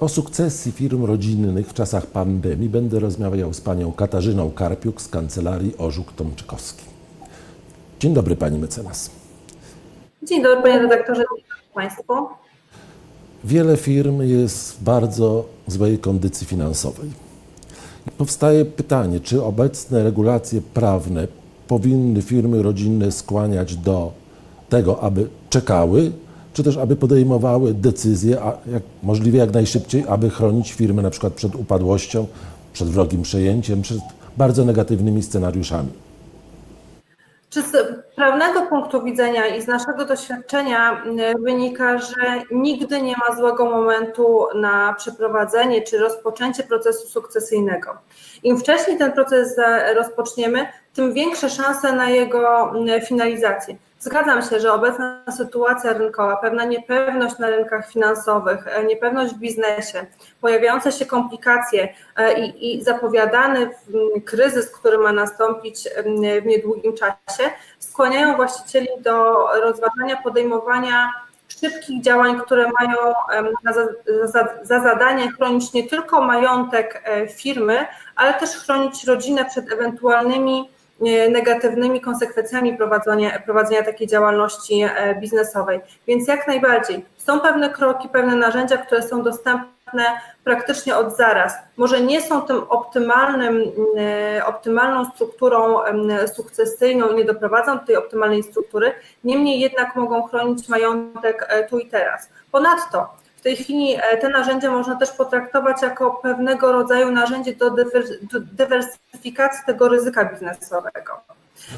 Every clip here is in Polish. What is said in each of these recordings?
O sukcesji firm rodzinnych w czasach pandemii będę rozmawiał z panią Katarzyną Karpiuk z kancelarii Orzuk Tomczykowski. Dzień dobry pani mecenas. Dzień dobry panie redaktorze, dzień dobry państwu. Wiele firm jest w bardzo złej kondycji finansowej. I Powstaje pytanie, czy obecne regulacje prawne powinny firmy rodzinne skłaniać do tego, aby czekały, czy też aby podejmowały decyzje, a jak, możliwie jak najszybciej, aby chronić firmy na przykład przed upadłością, przed wrogim przejęciem, przed bardzo negatywnymi scenariuszami. Czy z prawnego punktu widzenia i z naszego doświadczenia y, wynika, że nigdy nie ma złego momentu na przeprowadzenie czy rozpoczęcie procesu sukcesyjnego? Im wcześniej ten proces za- rozpoczniemy, tym większe szanse na jego y, finalizację. Zgadzam się, że obecna sytuacja rynkowa, pewna niepewność na rynkach finansowych, e, niepewność w biznesie, pojawiające się komplikacje e, i, i zapowiadany mm, kryzys, który ma nastąpić mm, w niedługim czasie, skłaniają właścicieli do rozważania podejmowania szybkich działań, które mają za, za, za zadanie chronić nie tylko majątek e, firmy, ale też chronić rodzinę przed ewentualnymi negatywnymi konsekwencjami prowadzenia, prowadzenia takiej działalności e, biznesowej. Więc jak najbardziej są pewne kroki, pewne narzędzia, które są dostępne praktycznie od zaraz. Może nie są tym optymalnym, e, optymalną strukturą sukcesyjną i nie doprowadzą do tej optymalnej struktury, niemniej jednak mogą chronić majątek e, tu i teraz. Ponadto tej chwili e, te narzędzia można też potraktować jako pewnego rodzaju narzędzie do dywer- do dywersyfikacji tego ryzyka biznesowego.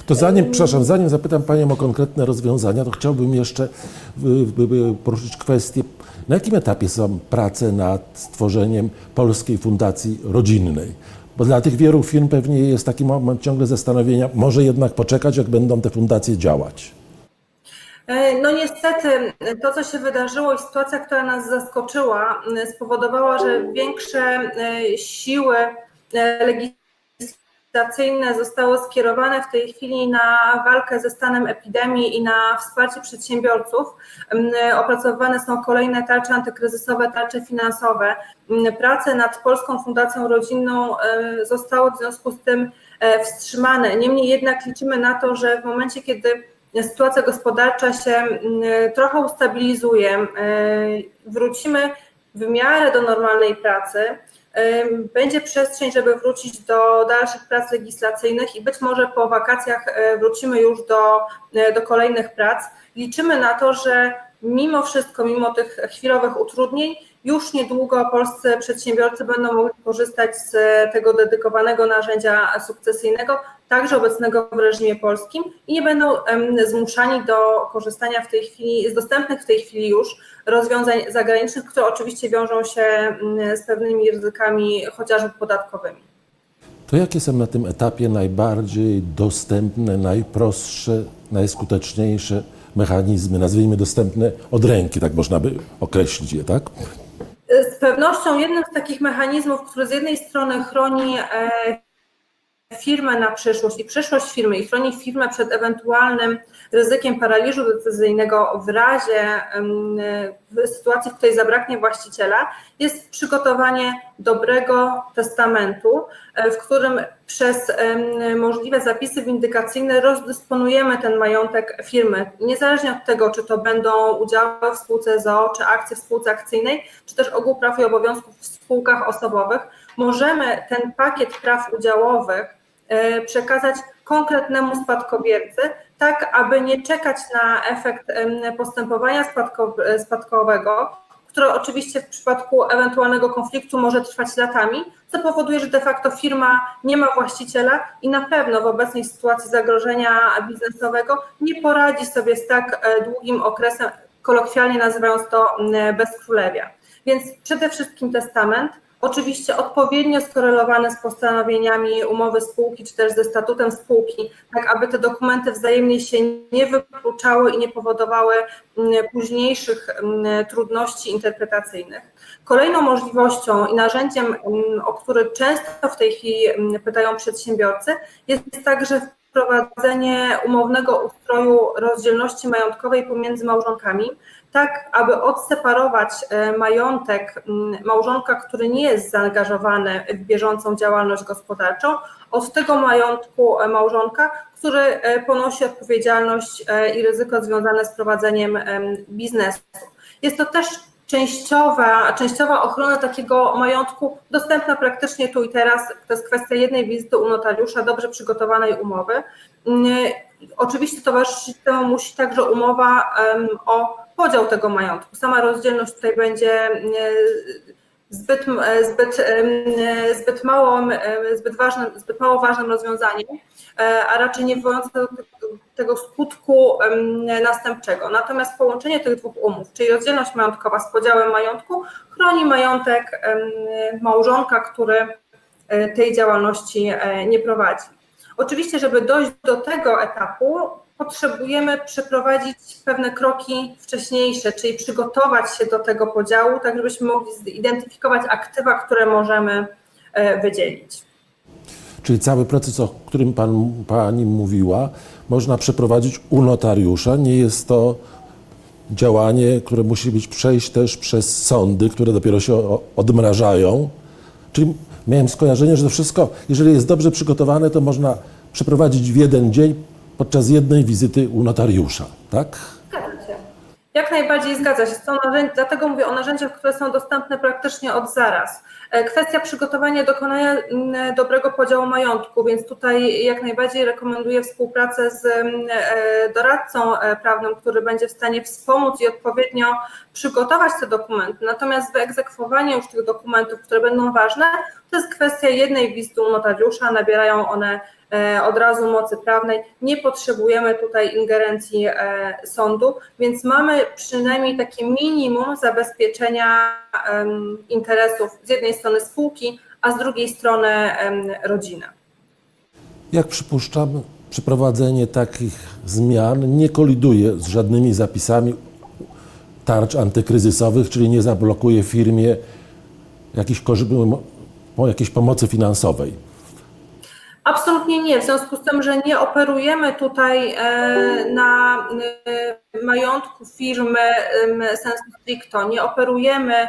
To zanim, przepraszam, zanim zapytam Panią o konkretne rozwiązania, to chciałbym jeszcze poruszyć kwestię, na jakim etapie są prace nad stworzeniem Polskiej Fundacji Rodzinnej? Bo dla tych wielu firm pewnie jest taki moment ciągle zastanowienia, może jednak poczekać, jak będą te fundacje działać. E, No niestety to, co się wydarzyło i sytuacja, która nas zaskoczyła, m, spowodowała, że większe e, siły e, legislacyjne zostały skierowane w tej chwili na walkę ze stanem epidemii i na wsparcie przedsiębiorców. Opracowywane są kolejne tarcze antykryzysowe, tarcze finansowe. Prace nad Polską Fundacją Rodzinną e, zostały w związku z tym e, wstrzymane. Niemniej jednak liczymy na to, że w momencie, kiedy sytuacja gospodarcza się mm, trochę ustabilizuje, mm, wrócimy w miarę do normalnej pracy, ym, będzie przestrzeń, żeby wrócić do dalszych prac legislacyjnych i być może po wakacjach e, wrócimy już do, e, do kolejnych prac. Liczymy na to, że mimo wszystko, mimo tych chwilowych utrudnień, już niedługo polscy przedsiębiorcy będą mogli korzystać z tego dedykowanego narzędzia sukcesyjnego, także obecnego w reżimie polskim i nie będą zmuszani do korzystania w tej chwili, z dostępnych w tej chwili już rozwiązań zagranicznych, które oczywiście wiążą się z pewnymi ryzykami, chociażby podatkowymi. To jakie są na tym etapie najbardziej dostępne, najprostsze, najskuteczniejsze mechanizmy, nazwijmy dostępne od ręki, tak można by określić je, tak? Z pewnością jednym z takich mechanizmów, który z jednej strony chroni e, firmę na przyszłość i przyszłość firmy i chroni firmę przed ewentualnym ryzykiem paraliżu decyzyjnego w razie w sytuacji, w której zabraknie właściciela, jest przygotowanie dobrego testamentu, e, w którym przez możliwe zapisy windykacyjne rozdysponujemy ten majątek firmy, niezależnie od tego, czy to będą udziały w spółce ZOO, czy akcje w spółce akcyjnej, czy też ogół praw i obowiązków w spółkach osobowych. Możemy ten pakiet praw udziałowych przekazać konkretnemu spadkobiercy, tak aby nie czekać na efekt postępowania spadko, spadkowego, które oczywiście w przypadku ewentualnego konfliktu może trwać latami, co powoduje, że de facto firma nie ma właściciela i na pewno w obecnej sytuacji zagrożenia biznesowego nie poradzi sobie z tak e, długim okresem, kolokwialnie nazywając to bezkrólewia. Więc przede wszystkim testament, Oczywiście odpowiednio skorelowany z postanowieniami umowy spółki, czy też ze statutem spółki, tak aby te dokumenty wzajemnie się nie wykluczały i nie powodowały mm, późniejszych mm, trudności interpretacyjnych. Kolejną możliwością i narzędziem, mm, o który często w tej chwili pytają przedsiębiorcy, jest także wprowadzenie umownego ustroju rozdzielności majątkowej pomiędzy małżonkami. Tak aby odseparować e, majątek małżonka, który nie jest zaangażowany w bieżącą działalność gospodarczą, od tego majątku e, małżonka, który e, ponosi odpowiedzialność i ryzyko związane z prowadzeniem em, biznesu. Jest to też częściowa, częściowa ochrona takiego majątku dostępna praktycznie tu i teraz. To jest kwestia jednej wizyty u notariusza, dobrze przygotowanej umowy. Oczywiście towarzyszyć temu musi także umowa o podział tego majątku. Sama rozdzielność tutaj będzie e, zbyt, e, zbyt, e, zbyt, małą, zbyt, ważnym, zbyt mało ważnym rozwiązaniem, a raczej nie wywołujące tego skutku następczego. Natomiast połączenie tych dwóch umów, czyli rozdzielność majątkowa z podziałem majątku, chroni majątek małżonka, który tej działalności nie prowadzi. Oczywiście, żeby dojść do tego etapu, potrzebujemy przeprowadzić pewne kroki wcześniejsze, czyli przygotować się do tego podziału, tak żebyśmy mogli zidentyfikować aktywa, które możemy e, wydzielić. Czyli cały proces, o którym pan, pani mówiła, można przeprowadzić u notariusza. Nie jest to działanie, które musi być przejść też przez sądy, które dopiero się odmrażają. Czyli miałem skojarzenie, że to wszystko, jeżeli jest dobrze przygotowane, to można przeprowadzić w jeden dzień podczas jednej wizyty u notariusza, tak? Zgadza się. Jak najbardziej zgadza się. Są narzędzia, dlatego mówię o narzędziach, które są dostępne praktycznie od zaraz. E, Kwestia przygotowania, dokonania mm, dobrego podziału majątku, więc tutaj jak najbardziej rekomenduję współpracę z mm, e, doradcą e, prawnym, który będzie w stanie wspomóc i odpowiednio przygotować te dokumenty. Natomiast wyegzekwowanie już tych dokumentów, które będą ważne, to jest kwestia jednej wizyty u notariusza, nabierają one od razu mocy prawnej. Nie potrzebujemy tutaj ingerencji sądu, więc mamy przynajmniej takie minimum zabezpieczenia interesów z jednej strony spółki, a z drugiej strony rodziny. Jak przypuszczam, przeprowadzenie takich zmian nie koliduje z żadnymi zapisami tarcz antykryzysowych, czyli nie zablokuje firmie po jakiejś pomocy finansowej. Absolutnie nie, w związku z tym, że nie operujemy tutaj e, na e, majątku firmy sensu stricto, nie operujemy,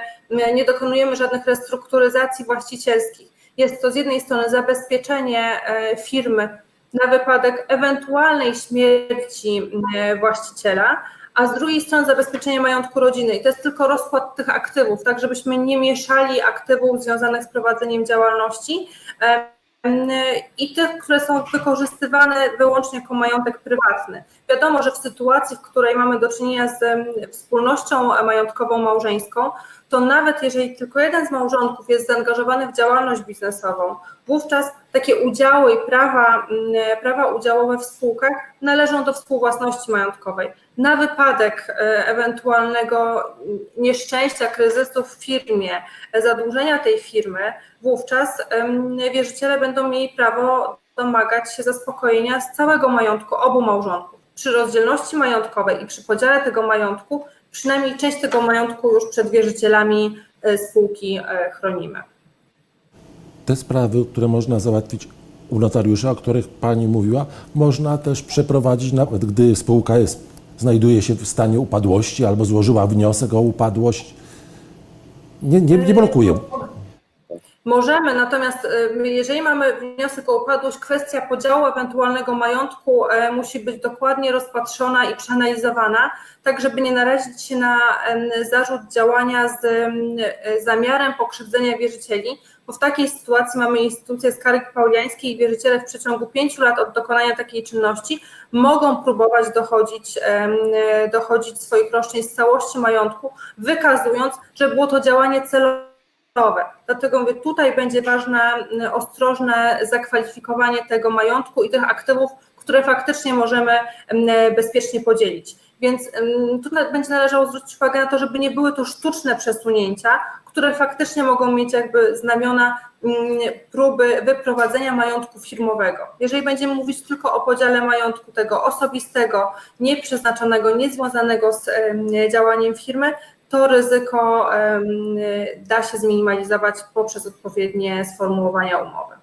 nie dokonujemy żadnych restrukturyzacji właścicielskich. Jest to z jednej strony zabezpieczenie e, firmy na wypadek ewentualnej śmierci właściciela, a z drugiej strony zabezpieczenie majątku rodziny. I to jest tylko rozkład tych aktywów, tak żebyśmy nie mieszali aktywów związanych z prowadzeniem działalności i tych, które są wykorzystywane wyłącznie jako majątek prywatny. Wiadomo, że w sytuacji, w której mamy do czynienia z wspólnością majątkową małżeńską, to nawet jeżeli tylko jeden z małżonków jest zaangażowany w działalność biznesową, wówczas takie udziały i prawa, mm, prawa udziałowe w spółkach należą do współwłasności majątkowej. Na wypadek e, ewentualnego nieszczęścia, kryzysu w firmie, zadłużenia tej firmy, wówczas wierzyciele będą mieli prawo domagać się zaspokojenia z całego majątku obu małżonków. Przy rozdzielności majątkowej i przy podziale tego majątku, przynajmniej część tego majątku już przed wierzycielami e, spółki e, chronimy. Te sprawy, które można załatwić u notariusza, o których Pani mówiła, można też przeprowadzić, nawet gdy spółka jest, znajduje się w stanie upadłości albo złożyła wniosek o upadłość. Nie, nie, nie blokuje. Możemy, natomiast y, jeżeli mamy wniosek o upadłość, kwestia podziału ewentualnego majątku e, musi być dokładnie rozpatrzona i przeanalizowana, tak żeby nie narazić się na zarzut działania z e, zamiarem pokrzywdzenia wierzycieli, bo w takiej sytuacji mamy instytucję skargi pauliańskiej i wierzyciele w przeciągu pięciu lat od dokonania takiej czynności mogą próbować dochodzić, e, dochodzić swoich roszczeń z całości majątku, wykazując, że było to działanie celowe Dlatego mówię, tutaj będzie ważne m, ostrożne zakwalifikowanie tego majątku i tych aktywów, które faktycznie możemy m, bezpiecznie podzielić. Więc m, tutaj będzie należało zwrócić uwagę na to, żeby nie były to sztuczne przesunięcia, które faktycznie mogą mieć jakby znamiona próby wyprowadzenia majątku firmowego. Jeżeli będziemy mówić tylko o podziale majątku tego osobistego, nieprzeznaczonego, niezwiązanego z em, działaniem firmy, to ryzyko da się zminimalizować poprzez odpowiednie sformułowania umowy.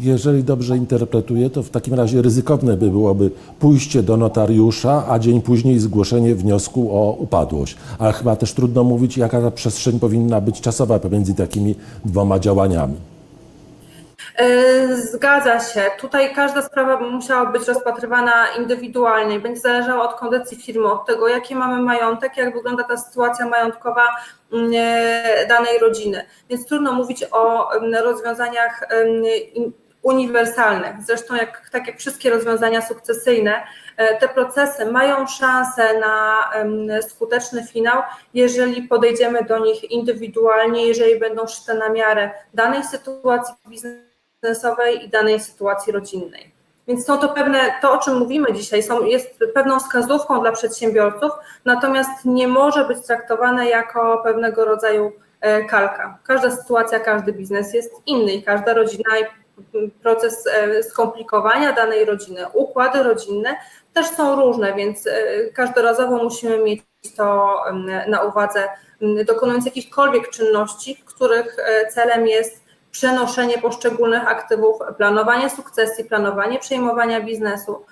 Jeżeli dobrze interpretuję, to w takim razie ryzykowne by byłoby pójście do notariusza, a dzień później zgłoszenie wniosku o upadłość. Ale chyba też trudno mówić, jaka ta przestrzeń powinna być czasowa pomiędzy takimi dwoma działaniami. E, Zgadza się. Tutaj każda sprawa musiała być rozpatrywana indywidualnie. Będzie zależała od kondycji firmy, od tego, jaki mamy majątek, jak wygląda ta sytuacja majątkowa mm, e, danej rodziny. Więc trudno mówić o mm, rozwiązaniach in- uniwersalnych. Zresztą, jak, tak jak wszystkie rozwiązania sukcesyjne, e, te procesy mają szansę na skuteczny finał, jeżeli podejdziemy do nich indywidualnie, jeżeli będą szyte na miarę danej sytuacji biznesowej i danej sytuacji rodzinnej. Więc są to pewne, to o czym mówimy dzisiaj, są, jest pewną wskazówką dla przedsiębiorców, natomiast nie może być traktowane jako pewnego rodzaju e, kalka. Każda sytuacja, każdy biznes jest inny i każda rodzina i proces e, skomplikowania danej rodziny, układy rodzinne też są różne, więc e, każdorazowo musimy mieć to na uwadze, dokonując jakichkolwiek czynności, których celem jest przenoszenie poszczególnych aktywów, planowanie sukcesji, planowanie przejmowania biznesu.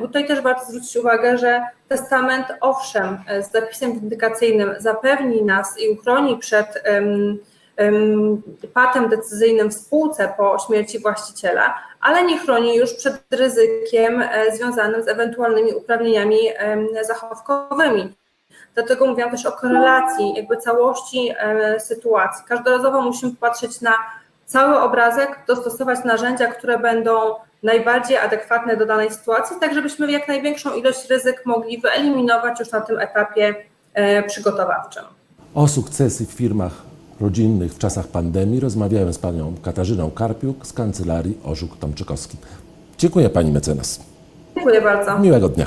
Tutaj też warto zwrócić uwagę, że testament, owszem, z zapisem windykacyjnym zapewni nas i uchroni przed em, em, patem decyzyjnym w spółce po śmierci właściciela, ale nie chroni już przed ryzykiem e, związanym z ewentualnymi uprawnieniami zachowkowymi. Dlatego mówiłam też o korelacji, jakby całości e, sytuacji. Każdorazowo musimy patrzeć na cały obrazek, dostosować narzędzia, które będą najbardziej adekwatne do danej sytuacji, tak żebyśmy jak największą ilość ryzyk mogli wyeliminować już na tym etapie e, przygotowawczym. O sukcesy w firmach rodzinnych w czasach pandemii rozmawiałem z panią Katarzyną Karpiuk z kancelarii Orzuk Tomczykowski. Dziękuję pani mecenas. Dziękuję bardzo. Miłego dnia.